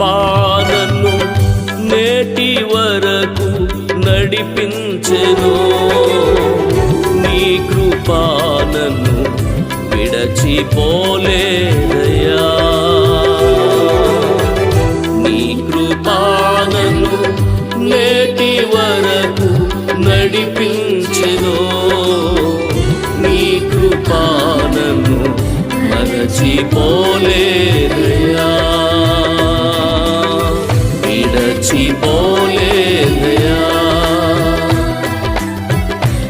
కృపానను నేటి వరకు నడిపించెను. నీ కృపాలను విడచిపోలేదయా నీ కృపాలను నేటి వరకు నడిపించెను. నీ కృపాలను మరచిపోలేదయా విడచిపోలేదయా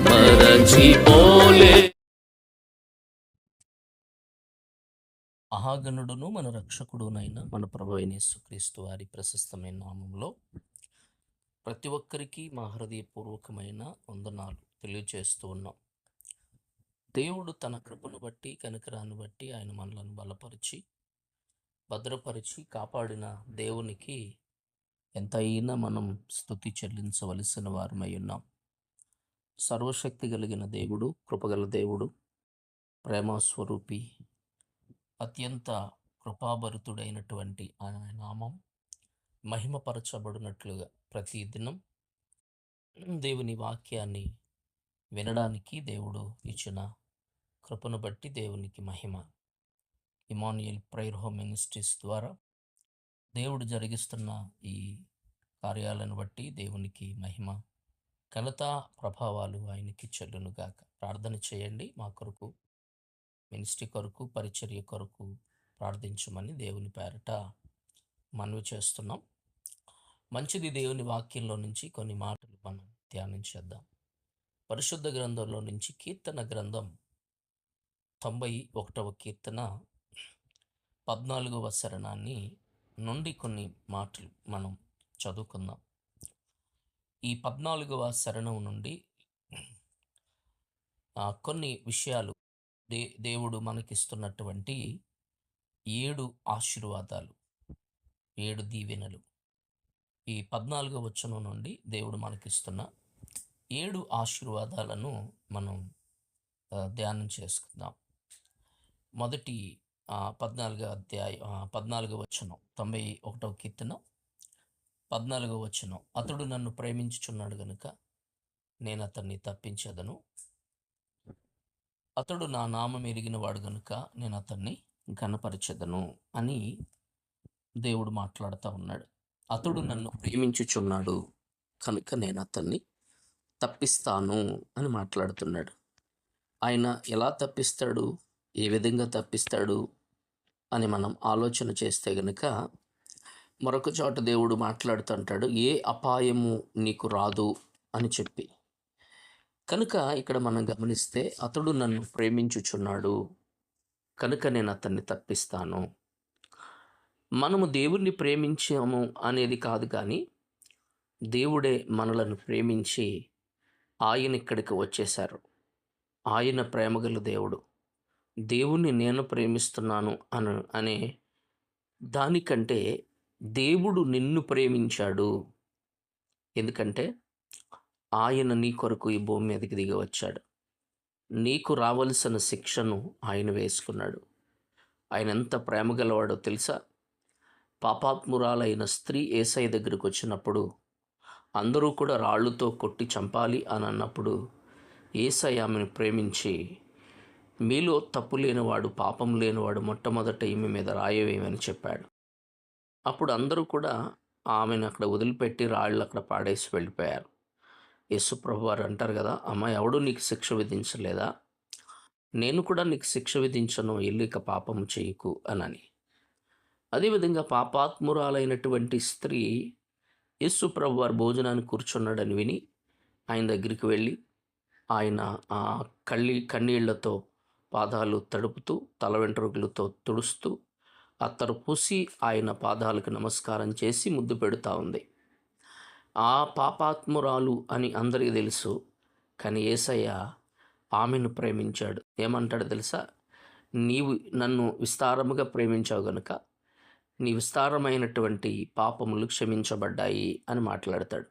మరచిపోలే మహాగణుడును మన రక్షకుడునైన మన ప్రభు అయిన యేసుక్రీస్తు వారి ప్రశస్తమైన నామంలో ప్రతి ఒక్కరికి మా హృదయపూర్వకమైన వందనాలు తెలియజేస్తూ ఉన్నాం. దేవుడు తన కృపను బట్టి కనికరాన్ని బట్టి ఆయన మనలను బలపరిచి భద్రపరిచి కాపాడిన దేవునికి ఎంతైనా మనం స్థుతి చెల్లించవలసిన వారమై ఉన్నాం. సర్వశక్తి కలిగిన దేవుడు కృపగల దేవుడు ప్రేమస్వరూపి అత్యంత కృపాభరితుడైనటువంటి ఆయన నామం మహిమపరచబడినట్లుగా ప్రతిదినం దేవుని వాక్యాన్ని వినడానికి దేవుడు ఇచ్చిన కృపను బట్టి దేవునికి మహిమ. ఇమాన్యుయల్ ప్రైర్ హోమ్ మినిస్ట్రీస్ ద్వారా దేవుడు జరిగిస్తున్న ఈ కార్యాలను బట్టి దేవునికి మహిమ ఘనత ప్రభావాలు ఆయనకి చెల్లునుగాక. ప్రార్థన చేయండి మా కొరకు మినిస్ట్రీ కొరకు పరిచర్య కొరకు ప్రార్థించమని దేవుని పేరట మనవి చేస్తున్నాం. మంచిది దేవుని వాక్యంలో నుంచి కొన్ని మాటలు మనం ధ్యానించేద్దాం పరిశుద్ధ గ్రంథంలో నుంచి కీర్తన గ్రంథం తొంభై ఒకటవ కీర్తన పద్నాలుగవ శరణాన్ని నుండి కొన్ని మాటలు మనం చదువుకుందాం. ఈ పద్నాలుగవ శరణం నుండి కొన్ని విషయాలు దే దేవుడు మనకిస్తున్నటువంటి ఏడు ఆశీర్వాదాలు ఏడు దీవెనలు. ఈ పద్నాలుగవ వచనం నుండి దేవుడు మనకిస్తున్న ఏడు ఆశీర్వాదాలను మనం ధ్యానం చేసుకుందాం. మొదటి పద్నాలుగో అధ్యాయం పద్నాలుగో వచ్చును తొంభై ఒకటవ కీర్తన పద్నాలుగో వచ్చును అతడు నన్ను ప్రేమించుచున్నాడు గనుక నేను అతన్ని తప్పించదను. అతడు నా నామం ఎరిగిన వాడు గనుక నేను అతన్ని ఘనపరచెదను అని దేవుడు మాట్లాడుతూ ఉన్నాడు. అతడు నన్ను ప్రేమించుచున్నాడు కనుక నేను అతన్ని తప్పిస్తాను అని మాట్లాడుతున్నాడు. ఆయన ఎలా తప్పిస్తాడు? ఏ విధంగా తప్పిస్తాడు? అని మనం ఆలోచన చేస్తే గనుక మరొక చోట దేవుడు మాట్లాడుతుంటాడు ఏ అపాయము నీకు రాదు అని చెప్పి. కనుక ఇక్కడ మనం గమనిస్తే అతడు నన్ను ప్రేమించుచున్నాడు కనుక నేను అతన్ని తప్పిస్తాను. మనము దేవుణ్ణి ప్రేమించాము అనేది కాదు కానీ దేవుడే మనలను ప్రేమించి ఆయన ఇక్కడికి వచ్చేశారు. ఆయన ప్రేమగల దేవుడు. దేవుణ్ణి నేను ప్రేమిస్తున్నాను అను అనే దానికంటే దేవుడు నిన్ను ప్రేమించాడు. ఎందుకంటే ఆయన నీ కొరకు ఈ భూమి మీదకి దిగి వచ్చాడు. నీకు రావలసిన శిక్షను ఆయన వేసుకున్నాడు. ఆయన ఎంత ప్రేమ గలవాడో తెలుసా? పాపాత్మురాలైన స్త్రీ ఏసై దగ్గరికి వచ్చినప్పుడు అందరూ కూడా రాళ్ళుతో కొట్టి చంపాలి అని అన్నప్పుడు ఏసై ఆమెను ప్రేమించి మీలో తప్పు లేనివాడు పాపం లేనివాడు మొట్టమొదట ఈమె మీద రాయవేమని చెప్పాడు. అప్పుడు అందరూ కూడా ఆమెను అక్కడ వదిలిపెట్టి రాళ్ళు అక్కడ పాడేసి వెళ్ళిపోయారు. యేసుప్రభు వారు అంటారు కదా అమ్మ ఎవడు నీకు శిక్ష విధించలేదా? నేను కూడా నీకు శిక్ష విధించను వెళ్ళి ఇక పాపం చేయకు అనని. అదేవిధంగా పాపాత్మురాలైనటువంటి స్త్రీ యేసుప్రభు వారు భోజనాన్ని కూర్చున్నాడని విని ఆయన దగ్గరికి వెళ్ళి ఆయన ఆ కళ్ళి కన్నీళ్ళతో పాదాలు తడుపుతూ తల వెంట్రుకలతో తుడుస్తూ అత్తరు పూసి ఆయన పాదాలకు నమస్కారం చేసి ముద్దు పెడుతూ ఉంది. ఆ పాపాత్మురాలు అని అందరికీ తెలుసు కానీ ఏసయ్య ఆమెను ప్రేమించాడు. ఏమంటాడు తెలుసా? నీవు నన్ను విస్తారముగా ప్రేమించావు గనుక నీ విస్తారమైనటువంటి పాపములు క్షమించబడ్డాయి అని మాట్లాడతాడు.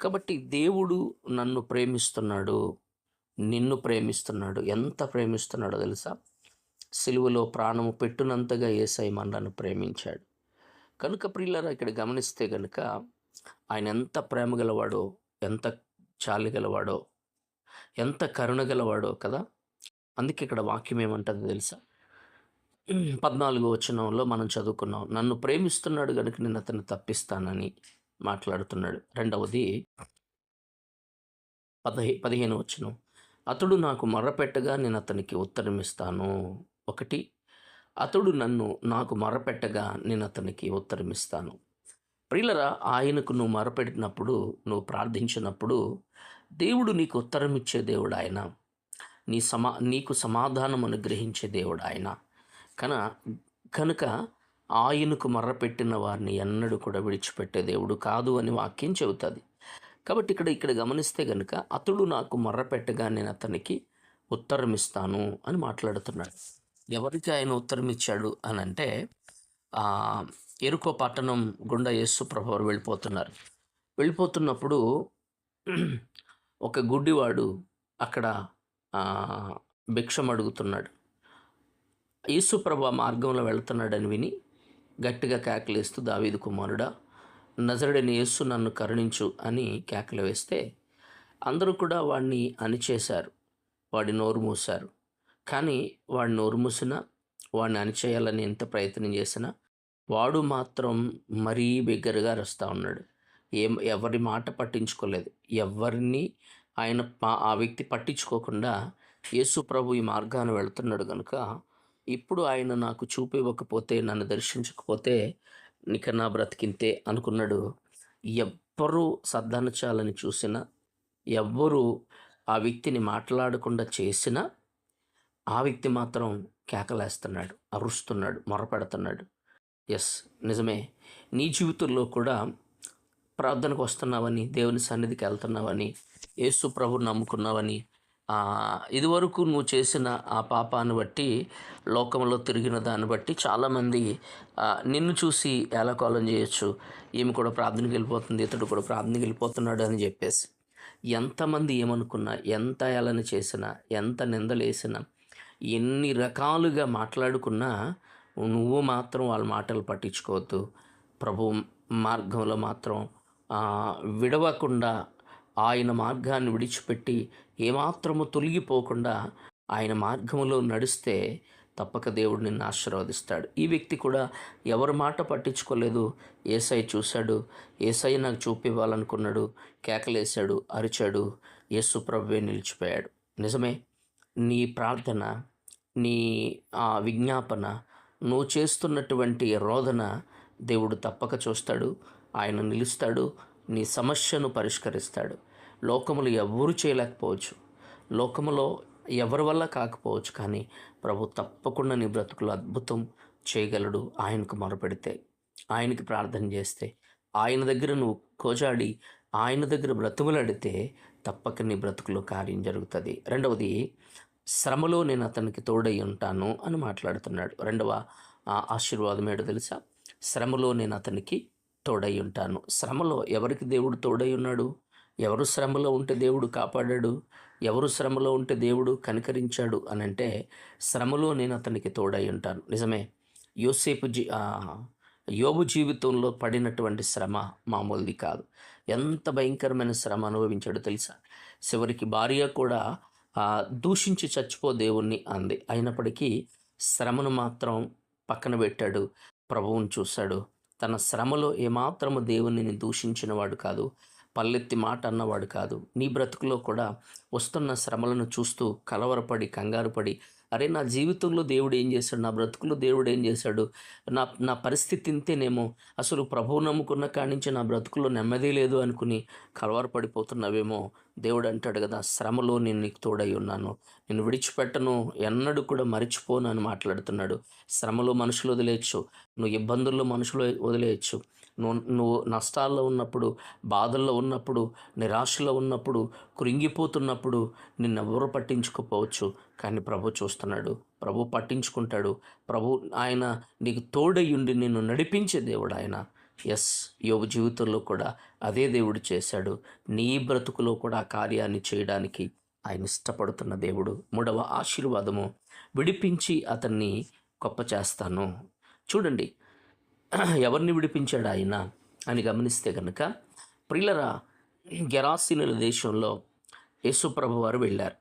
కాబట్టి దేవుడు నన్ను ప్రేమిస్తున్నాడు నిన్ను ప్రేమిస్తున్నాడు. ఎంత ప్రేమిస్తున్నాడో తెలుసా? సిలువలో ప్రాణము పెట్టునంతగా ఏసై మనలను ప్రేమించాడు. కనుక ప్రియులరా ఇక్కడ గమనిస్తే కనుక ఆయన ఎంత ప్రేమ గలవాడో ఎంత చాలి గలవాడో ఎంత కరుణ గలవాడో కదా? అందుకే ఇక్కడ వాక్యం ఏమంటుంది తెలుసా? పద్నాలుగో వచనంలో మనం చదువుకున్నాం నన్ను ప్రేమిస్తున్నాడు కనుక నేను అతన్ని తప్పిస్తానని మాట్లాడుతున్నాడు. రెండవది పదహే పదిహేను వచనం. అతడు నాకు మర్రపెట్టగా నేను అతనికి ఉత్తరం ఇస్తాను ఒకటి అతడు నన్ను నాకు మర్రపెట్టగా నేను అతనికి ఉత్తరమిస్తాను. ప్రియులరా ఆయనకు నువ్వు మరపెట్టినప్పుడు నువ్వు ప్రార్థించినప్పుడు దేవుడు నీకు ఉత్తరం ఇచ్చే దేవుడు ఆయన. నీ సమా నీకు సమాధానం అనుగ్రహించే దేవుడు ఆయన. కన కనుక ఆయనకు మర్రపెట్టిన వారిని ఎన్నడూ కూడా విడిచిపెట్టే దేవుడు కాదు అని వాక్యం చెబుతుంది. కాబట్టి ఇక్కడ ఇక్కడ గమనిస్తే కనుక అతడు నాకు మర్రపెట్టగా నేను అతనికి ఉత్తరం ఇస్తాను అని మాట్లాడుతున్నాడు. ఎవరికి ఆయన ఉత్తరం ఇచ్చాడు అని అంటే ఎరుకో పట్టణం గుండా యేసు ప్రభు వెళ్ళిపోతున్నారు. వెళ్ళిపోతున్నప్పుడు ఒక గుడ్డివాడు అక్కడ భిక్షం అడుగుతున్నాడు. యేసు ప్రభు మార్గంలో వెళ్తున్నాడని విని గట్టిగా కేకలేస్తూ దావీదు కుమారుడా నజరుడని యేసు నన్ను కరుణించు అని కేకలు వేస్తే అందరూ కూడా వాడిని అణిచేశారు. వాడి నోరు మూశారు. కానీ వాడి నోరు మూసినా వాడిని అణిచేయాలని ఎంత ప్రయత్నం చేసినా వాడు మాత్రం మరీ బిగ్గరగా రస్తా ఉన్నాడు. ఏం ఎవరి మాట పట్టించుకోలేదు. ఎవరిని ఆయన ఆ వ్యక్తి పట్టించుకోకుండా యేసు ప్రభు ఈ మార్గాన్ని వెళుతున్నాడు కనుక ఇప్పుడు ఆయన నాకు చూపివ్వకపోతే నన్ను దర్శించకపోతే ఇక నా బ్రతికింతే అనుకున్నాడు. ఎవ్వరూ సర్దనచాలని చూసినా ఎవ్వరూ ఆ వ్యక్తిని మాట్లాడకుండా చేసినా ఆ వ్యక్తి మాత్రం కేకలేస్తున్నాడు అరుస్తున్నాడు మొరపెడుతున్నాడు. ఎస్ నిజమే. నీ జీవితంలో కూడా ప్రార్థనకు వస్తున్నావని దేవుని సన్నిధికి వెళ్తున్నావని యేసు ప్రభు నమ్ముకున్నావని ఇదివరకు నువ్వు చేసిన ఆ పాపాన్ని బట్టి లోకంలో తిరిగిన దాన్ని బట్టి చాలామంది నిన్ను చూసి ఏలకోలం చేయొచ్చు. ఈమె కూడా ప్రార్థనకి వెళ్ళిపోతుంది ఇతడు కూడా ప్రార్థనకి వెళ్ళిపోతున్నాడు అని చెప్పేసి. ఎంతమంది ఏమనుకున్నా ఎంత ఏలని చేసినా ఎంత నిందలేసినా ఎన్ని రకాలుగా మాట్లాడుకున్నా నువ్వు మాత్రం వాళ్ళ మాటలు పట్టించుకోవద్దు. ప్రభు మార్గంలో మాత్రం విడవకుండా ఆయన మార్గాన్ని విడిచిపెట్టి ఏమాత్రము తొలగిపోకుండా ఆయన మార్గంలో నడిస్తే తప్పక దేవుడు నిన్ను ఆశీర్వదిస్తాడు. ఈ వ్యక్తి కూడా ఎవరి మాట పట్టించుకోలేదు. ఏసై చూశాడు. ఏసై నాకు చూపివ్వాలనుకున్నాడు. కేకలేశాడు. అరిచాడు. యేసు ప్రభువే నిలిచిపోయాడు. నిజమే నీ ప్రార్థన నీ ఆ విజ్ఞాపన నువ్వు చేస్తున్నటువంటి రోదన దేవుడు తప్పక చూస్తాడు. ఆయన నిలుస్తాడు. నీ సమస్యను పరిష్కరిస్తాడు. లోకములు ఎవ్వరూ చేయలేకపోవచ్చు. లోకములో ఎవరి వల్ల కాకపోవచ్చు కానీ ప్రభు తప్పకుండా నీ బ్రతుకులు అద్భుతం చేయగలడు. ఆయనకు మొరపెడితే ఆయనకి ప్రార్థన చేస్తే ఆయన దగ్గర నువ్వు కోజాడి ఆయన దగ్గర బ్రతుములాడితే తప్పక నీ బ్రతుకులో కార్యం జరుగుతుంది. రెండవది శ్రమలో నేను అతనికి తోడై ఉంటాను అని మాట్లాడుతున్నాడు. రెండవ ఆ, ఆశీర్వాదం ఏడో తెలుసా? శ్రమలో నేను అతనికి తోడై ఉంటాను. శ్రమలో ఎవరికి దేవుడు తోడై ఉన్నాడు? ఎవరు శ్రమలో ఉంటే దేవుడు కాపాడాడు? ఎవరు శ్రమలో ఉంటే దేవుడు కనికరించాడు? అని అంటే శ్రమలో నేను అతనికి తోడై ఉంటాను. నిజమే. యోసేపు జీ యోగు యోబు జీవితంలో పడినటువంటి శ్రమ మామూలుది కాదు. ఎంత భయంకరమైన శ్రమ అనుభవించాడో తెలుసా? చివరికి భార్య కూడా దూషించి చచ్చిపో దేవుణ్ణి అంది. అయినప్పటికీ శ్రమను మాత్రం పక్కన పెట్టాడు. ప్రభువుని చూశాడు. తన శ్రమలో ఏమాత్రము దేవుణ్ణి దూషించిన వాడు కాదు. పల్లెత్తి మాట అన్నవాడు కాదు. నీ బ్రతుకులో కూడా వస్తున్న శ్రమలను చూస్తూ కలవరపడి కంగారు పడి అరే నా జీవితంలో దేవుడు ఏం చేశాడు? నా బ్రతుకులో దేవుడు ఏం చేశాడు? నా నా పరిస్థితి ఇంతేనేమో? అసలు ప్రభువు నమ్ముకున్న కాడి నుంచి నా బ్రతుకులో నెమ్మది లేదు అనుకుని కలవరపడిపోతున్నావేమో? దేవుడు అంటాడు కదా శ్రమలో నేను నీకు తోడై ఉన్నాను. నేను విడిచిపెట్టను. ఎన్నడూ కూడా మరిచిపోను అని మాట్లాడుతున్నాడు. శ్రమలో మనుషులు వదిలేయచ్చు. నువ్వు ఇబ్బందుల్లో మనుషులు వదిలేయచ్చు. నువ్వు నువ్వు నష్టాల్లో ఉన్నప్పుడు బాధల్లో ఉన్నప్పుడు నిరాశలో ఉన్నప్పుడు కృంగిపోతున్నప్పుడు నిన్నెవరు పట్టించుకోపోవచ్చు కానీ ప్రభు చూస్తున్నాడు. ప్రభు పట్టించుకుంటాడు. ప్రభు ఆయన నీకు తోడయ్యుండి నిన్ను నడిపించే దేవుడు ఆయన. ఎస్ యోగ జీవితంలో కూడా అదే దేవుడు చేశాడు. నీ బ్రతుకులో కూడా ఆ కార్యాన్ని చేయడానికి ఆయన ఇష్టపడుతున్న దేవుడు. మూడవ ఆశీర్వాదము. విడిపించి అతన్ని గొప్ప చేస్తాను. చూడండి ఎవరిని విడిపించాడు ఆయన అని గమనిస్తే కనుక ప్రిల్లరా గెరాసినుల దేశంలో యేసుప్రభు వారు వెళ్ళారు.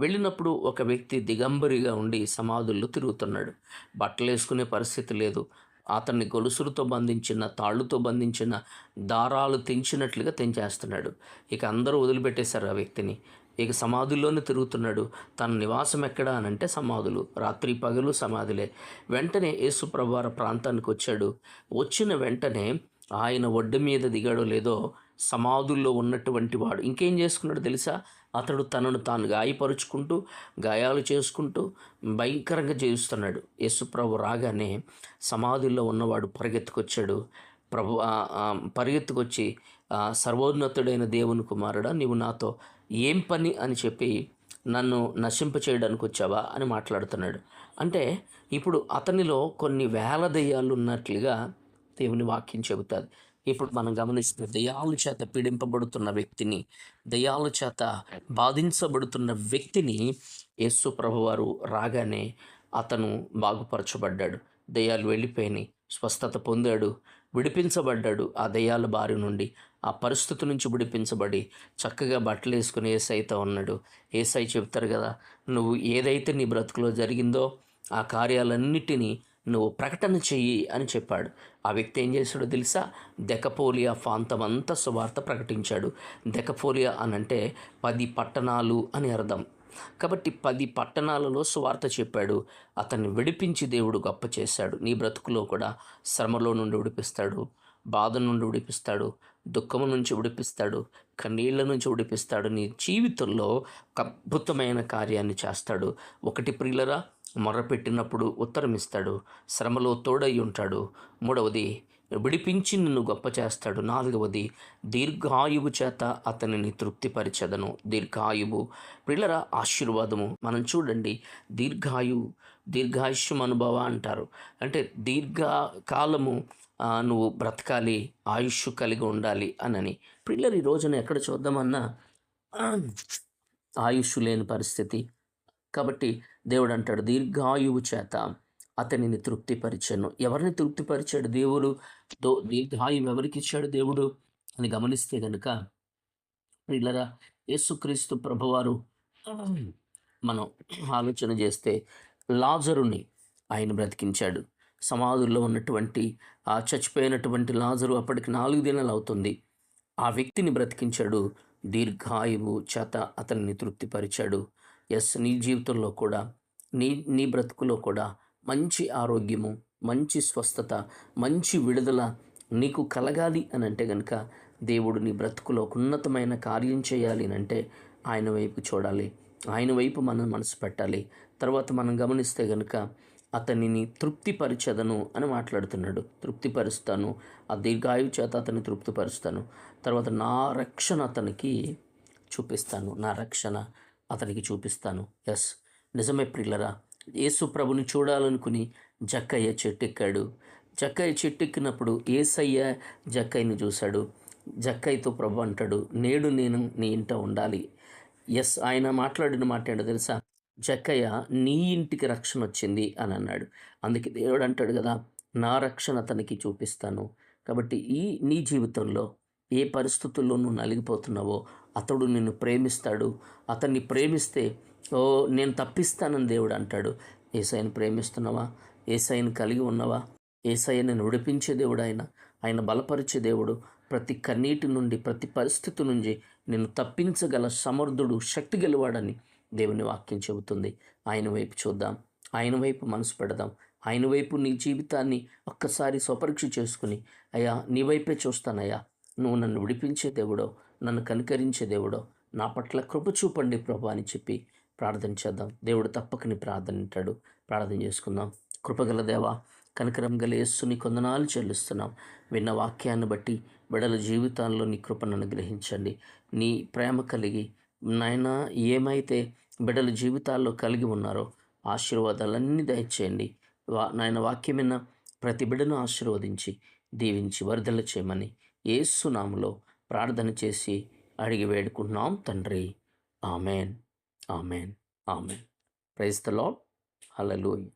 వెళ్ళినప్పుడు ఒక వ్యక్తి దిగంబరిగా ఉండి సమాధుల్లో తిరుగుతున్నాడు. బట్టలు వేసుకునే పరిస్థితి లేదు. అతన్ని గొలుసులతో బంధించిన తాళ్ళుతో బంధించిన దారాలు తెంచినట్లుగా తెంచేస్తున్నాడు. ఇక అందరూ వదిలిపెట్టేశారు ఆ వ్యక్తిని. ఇక సమాధుల్లోనే తిరుగుతున్నాడు. తన నివాసం ఎక్కడ అని అంటే సమాధులు. రాత్రి పగలు సమాధులే. వెంటనే యేసుప్రభార ప్రాంతానికి వచ్చాడు. వచ్చిన వెంటనే ఆయన ఒడ్డు మీద దిగాడో లేదో సమాధుల్లో ఉన్నటువంటి వాడు ఇంకేం చేసుకున్నాడు తెలుసా? అతడు తనను తాను గాయపరుచుకుంటూ గాయాలు చేసుకుంటూ భయంకరంగా జీవిస్తున్నాడు. యేసుప్రభు రాగానే సమాధుల్లో ఉన్నవాడు పరిగెత్తుకొచ్చాడు. ప్రభు పరిగెత్తుకొచ్చి సర్వోన్నతుడైన దేవుని కుమారుడా నీవు నాతో ఏం పని అని చెప్పి నన్ను నశింప చేయడానికి వచ్చావా అని మాట్లాడుతున్నాడు. అంటే ఇప్పుడు అతనిలో కొన్ని వేల దెయ్యాలు ఉన్నట్లుగా దేవుని వాక్యం చెబుతుంది. ఇప్పుడు మనం గమనిస్తే దయ్యాల చేత పీడింపబడుతున్న వ్యక్తిని దయ్యాల చేత బాధించబడుతున్న వ్యక్తిని యేసు ప్రభువారు రాగానే అతను బాగుపరచబడ్డాడు. దయ్యాలు వెళ్ళిపోయినాయి స్వస్థత పొందాడు విడిపించబడ్డాడు ఆ దయ్యాల బారి నుండి. ఆ పరిస్థితి నుంచి విడిపించబడి చక్కగా బట్టలు వేసుకుని ఏసైతో ఉన్నాడు. ఏసై చెప్తారు కదా నువ్వు ఏదైతే నీ బ్రతుకులో జరిగిందో ఆ కార్యాలన్నిటినీ నువ్వు ప్రకటన చెయ్యి అని చెప్పాడు. ఆ వ్యక్తి ఏం చేశాడో తెలుసా? దెకపోలియా ప్రాంతం అంతా సువార్త ప్రకటించాడు. దెకపోలియా అని అంటే పది పట్టణాలు అని అర్థం. కాబట్టి పది పట్టణాలలో సువార్త చెప్పాడు. అతన్ని విడిపించి దేవుడు గొప్ప చేశాడు. నీ బ్రతుకులో కూడా శ్రమలో నుండి విడిపిస్తాడు. బాధ నుండి విడిపిస్తాడు దుఃఖము నుంచి విడిపిస్తాడు కన్నీళ్ళ నుంచి విడిపిస్తాడు. నీ జీవితంలో ఒక అద్భుతమైన కార్యాన్ని చేస్తాడు. ఒకటి ప్రియులరా మొర్రపెట్టినప్పుడు ఉత్తరమిస్తాడు. శ్రమలో తోడై ఉంటాడు. మూడవది విడిపించి నిన్ను గొప్ప చేస్తాడు. నాలుగవది దీర్ఘాయువు చేత అతనిని తృప్తిపరిచెదను. దీర్ఘాయువు పిల్లల ఆశీర్వాదము. మనం చూడండి దీర్ఘాయువు దీర్ఘాయుష్యం అనుభవ అంటారు. అంటే దీర్ఘకాలము నువ్వు బ్రతకాలి ఆయుష్ కలిగి ఉండాలి అనని. పిల్లలు ఈ రోజున ఎక్కడ చూద్దామన్నా ఆయుష్ లేని పరిస్థితి. కాబట్టి దేవుడు అంటాడు దీర్ఘాయువు చేత అతనిని తృప్తిపరిచాను. ఎవరిని తృప్తిపరిచాడు దేవుడు? దో దీర్ఘాయువు ఎవరికి ఇచ్చాడు దేవుడు? అని గమనిస్తే కనుక పిల్లరా యేసుక్రీస్తు ప్రభువారు మనం ఆలోచన చేస్తే లాజరుని ఆయన బ్రతికించాడు. సమాధుల్లో ఉన్నటువంటి ఆ చచ్చిపోయినటువంటి లాజరు అప్పటికి నాలుగు దినాలు అవుతుంది. ఆ వ్యక్తిని బ్రతికించాడు. దీర్ఘాయువు చేత అతన్ని తృప్తిపరిచాడు. ఎస్ నీ జీవితంలో కూడా నీ నీ బ్రతుకులో కూడా మంచి ఆరోగ్యము మంచి స్వస్థత మంచి విడుదల నీకు కలగాలి అని అంటే కనుక దేవుడు నీ బ్రతుకులో ఒక ఉన్నతమైన కార్యం చేయాలి అని అంటే ఆయన వైపు చూడాలి. ఆయన వైపు మనం మనసు పెట్టాలి. తర్వాత మనం గమనిస్తే కనుక అతనిని తృప్తిపరిచదను అని మాట్లాడుతున్నాడు. తృప్తిపరుస్తాను ఆ దీర్ఘాయు చేత అతన్ని తృప్తిపరుస్తాను తర్వాత నా రక్షణ అతనికి చూపిస్తాను నా రక్షణ అతనికి చూపిస్తాను. ఎస్ నిజమే ప్రిల్లరా యేసు ప్రభుని చూడాలనుకుని జక్కయ్య చెట్టెక్కాడు. జక్కయ్య చెట్టెక్కినప్పుడు ఏసయ్య జక్కయ్యని చూశాడు. జక్కయ్యతో ప్రభు అంటాడు నేడు నేను నీ ఇంట ఉండాలి. ఎస్ ఆయన మాట్లాడిన మాట ఏంటో తెలుసా? జక్కయ్య నీ ఇంటికి రక్షణ వచ్చింది అని అన్నాడు. అందుకే దేవుడు అంటాడు కదా నా రక్షణ అతనికి చూపిస్తాను. కాబట్టి ఈ నీ జీవితంలో ఏ పరిస్థితుల్లో నువ్వు నలిగిపోతున్నావో అతడు నిన్ను ప్రేమిస్తాడు. అతన్ని ప్రేమిస్తే ఓ నేను తప్పిస్తానని దేవుడు అంటాడు. ఏసైని ప్రేమిస్తున్నావా? ఏసైని కలిగి ఉన్నావా? ఏసయ్య నేను విడిపించే దేవుడు ఆయన. ఆయన బలపరిచే దేవుడు. ప్రతి కన్నీటి నుండి ప్రతి పరిస్థితి నుంచి నేను తప్పించగల సమర్థుడు శక్తి గలవాడని దేవుని వాక్యం చెబుతుంది. ఆయన వైపు చూద్దాం. ఆయన వైపు మనసు పెడదాం. ఆయన వైపు నీ జీవితాన్ని ఒక్కసారి స్వపరీక్ష చేసుకుని అయ్యా నీ వైపే చూస్తానయ్యా. నువ్వు నన్ను విడిపించే దేవుడో నన్ను కనికరించే దేవుడో నా పట్ల కృప చూపండి ప్రభు అని చెప్పి ప్రార్థన చేద్దాం. దేవుడు తప్పకని ప్రార్థన వింటాడు. ప్రార్థన చేసుకుందాం. కృపగల దేవా కనికరం గల యేస్సుని కొందనాలు చెల్లిస్తున్నాం. విన్న వాక్యాన్ని బట్టి బిడల జీవితాల్లో నీ కృపను అనుగ్రహించండి నీ ప్రేమ కలిగి నాయన ఏమైతే బిడల జీవితాల్లో కలిగి ఉన్నారో ఆశీర్వాదాలన్నీ దయచేయండి. వా నాయన వాక్యం విన్న ప్రతి బిడను ఆశీర్వదించి దీవించి వరదల చేయమని ఏసునాములో ప్రార్థన చేసి అడిగి వేడుకుంటున్నాం తండ్రి. Amen. Amen. Amen. Praise the Lord hallelujah